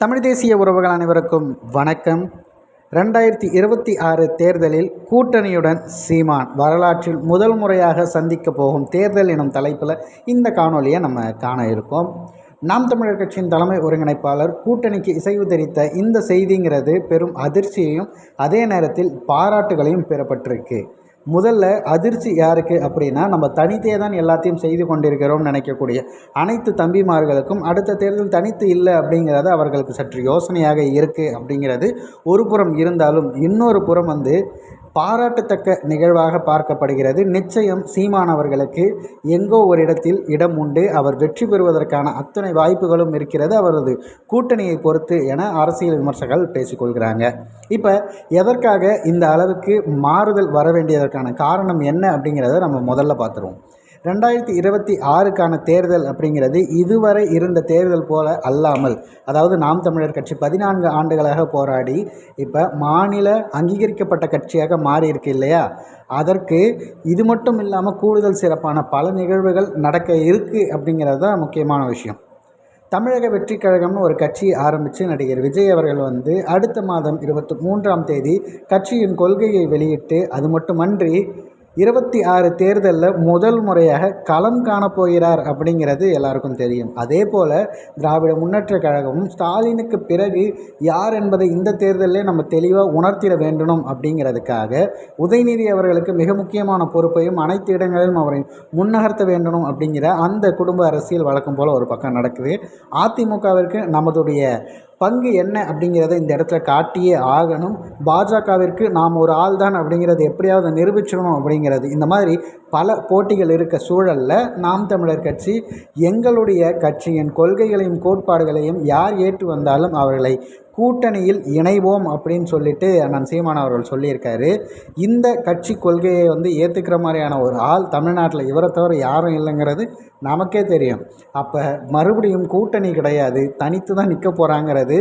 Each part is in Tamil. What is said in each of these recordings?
தமிழ் தேசிய உறவுகள் அனைவருக்கும் வணக்கம். ரெண்டாயிரத்தி இருபத்தி ஆறு தேர்தலில் கூட்டணியுடன் சீமான் வரலாற்றில் முதல் முறையாக சந்திக்க போகும் தேர்தல் எனும் தலைப்பில் இந்த காணொலியை நம்ம காண இருக்கோம். நாம் தமிழர் கட்சியின் தலைமை ஒருங்கிணைப்பாளர் கூட்டணிக்கு இசைவு தெரித்த இந்த செய்திங்கிறது பெரும் அதிர்ச்சியையும் அதே நேரத்தில் பாராட்டுகளையும் பெறப்பட்டிருக்கு. முதல்ல அதிர்ச்சி யாருக்கு அப்படின்னா நம்ம தனித்தே தான் எல்லாத்தையும் செய்து கொண்டிருக்கிறோம் நினைக்கக்கூடிய அனைத்து தம்பிமார்களுக்கும் அடுத்த தேர்தல் தனித்து இல்லை அப்படிங்கிறது அவர்களுக்கு சற்று யோசனையாக இருக்குது அப்படிங்கிறது ஒரு புறம் இருந்தாலும் இன்னொரு புறம் வந்து பாராட்டத்தக்க நிகழ்வாக பார்க்கப்படுகிறது. நிச்சயம் சீமான் அவர்களுக்கு எங்கோ ஒரு இடத்தில் இடம் உண்டு. அவர் வெற்றி பெறுவதற்கான அத்தனை வாய்ப்புகளும் இருக்கிறது. அவரது கூட்டணியை பொறுத்து என அரசியல் விமர்சகர்கள் பேசிக்கொள்கிறாங்க. இப்போ எதற்காக இந்த அளவுக்கு மாறுதல் வர வேண்டியதற்கு வேண்டியதற்கான காரணம் என்ன அப்படிங்கிறத நம்ம முதல்ல பார்த்துருவோம். ரெண்டாயிரத்தி இருபத்தி ஆறுக்கான தேர்தல் அப்படிங்கிறது இதுவரை இருந்த தேர்தல் போல அல்லாமல் அதாவது நாம் தமிழர் கட்சி பதினான்கு ஆண்டுகளாக போராடி இப்போ மாநில அங்கீகரிக்கப்பட்ட கட்சியாக மாறி இருக்கு இல்லையா? அதற்கு இது மட்டும் இல்லாமல் கூடுதல் சிறப்பான பல நிகழ்வுகள் நடக்க இருக்குது அப்படிங்கிறது தான் முக்கியமான விஷயம். தமிழக வெற்றி கழகம்னு ஒரு கட்சி ஆரம்பித்து நடிகர் விஜய் அவர்கள் வந்து அடுத்த மாதம் இருபத்தி மூன்றாம் தேதி கட்சியின் கொள்கையை வெளியிட்டு அது மட்டுமன்றி இருபத்தி ஆறு தேர்தலில் முதல் முறையாக களம் காணப்போகிறார் அப்படிங்கிறது எல்லாருக்கும் தெரியும். அதே போல் திராவிட முன்னேற்ற கழகமும் ஸ்டாலினுக்கு பிறகு யார் என்பதை இந்த தேர்தலிலே நம்ம தெளிவாக உணர்த்திட வேண்டும் அப்படிங்கிறதுக்காக உதயநிதி அவர்களுக்கு மிக முக்கியமான பொறுப்பையும் அனைத்து இடங்களிலும் அவரை முன்னகர்த்த வேண்டும் அப்படிங்கிற அந்த குடும்ப அரசியல் வழக்கம் போல் ஒரு பக்கம் நடக்குது. அதிமுகவிற்கு நமதுடைய பங்கு என்ன அப்படிங்கிறத இந்த இடத்துல காட்டியே ஆகணும். பாஜகவிற்கு நாம் ஒரு ஆள் தான் அப்படிங்கிறது எப்படியாவது நிரூபிச்சிடணும் அப்படிங்கிறது. இந்த மாதிரி பல போட்டிகள் இருக்க சூழலில் நாம் தமிழர் கட்சி எங்களுடைய கட்சியின் கொள்கைகளையும் கோட்பாடுகளையும் யார் ஏற்று வந்தாலும் அவர்களை கூட்டணியில் இணைவோம் அப்படின்னு சொல்லிட்டு அண்ணன் சீமான் அவர்கள் சொல்லியிருக்காரு. இந்த கட்சி கொள்கையை வந்து ஏற்றுக்கிற மாதிரியான ஒரு ஆள் தமிழ்நாட்டில் இவரை தவிர யாரும் இல்லைங்கிறது நமக்கே தெரியும். அப்போ மறுபடியும் கூட்டணி கிடையாது தனித்து தான் நிற்க போகிறாங்கிறது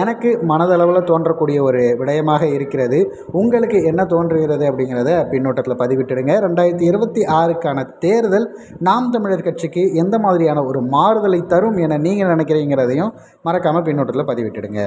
எனக்கு மனதளவில் தோன்றக்கூடிய ஒரு விடயமாக இருக்கிறது. உங்களுக்கு என்ன தோன்றுகிறது அப்படிங்கிறத பின்னோட்டத்தில் பதிவிட்டுடுங்க. ரெண்டாயிரத்தி இருபத்தி ஆறுக்கான தேர்தல் நாம் தமிழர் கட்சிக்கு எந்த மாதிரியான ஒரு மாறுதலை தரும் என நீங்கள் நினைக்கிறீங்கிறதையும் மறக்காமல் பின்னோட்டத்தில் பதிவிட்டுடுங்க.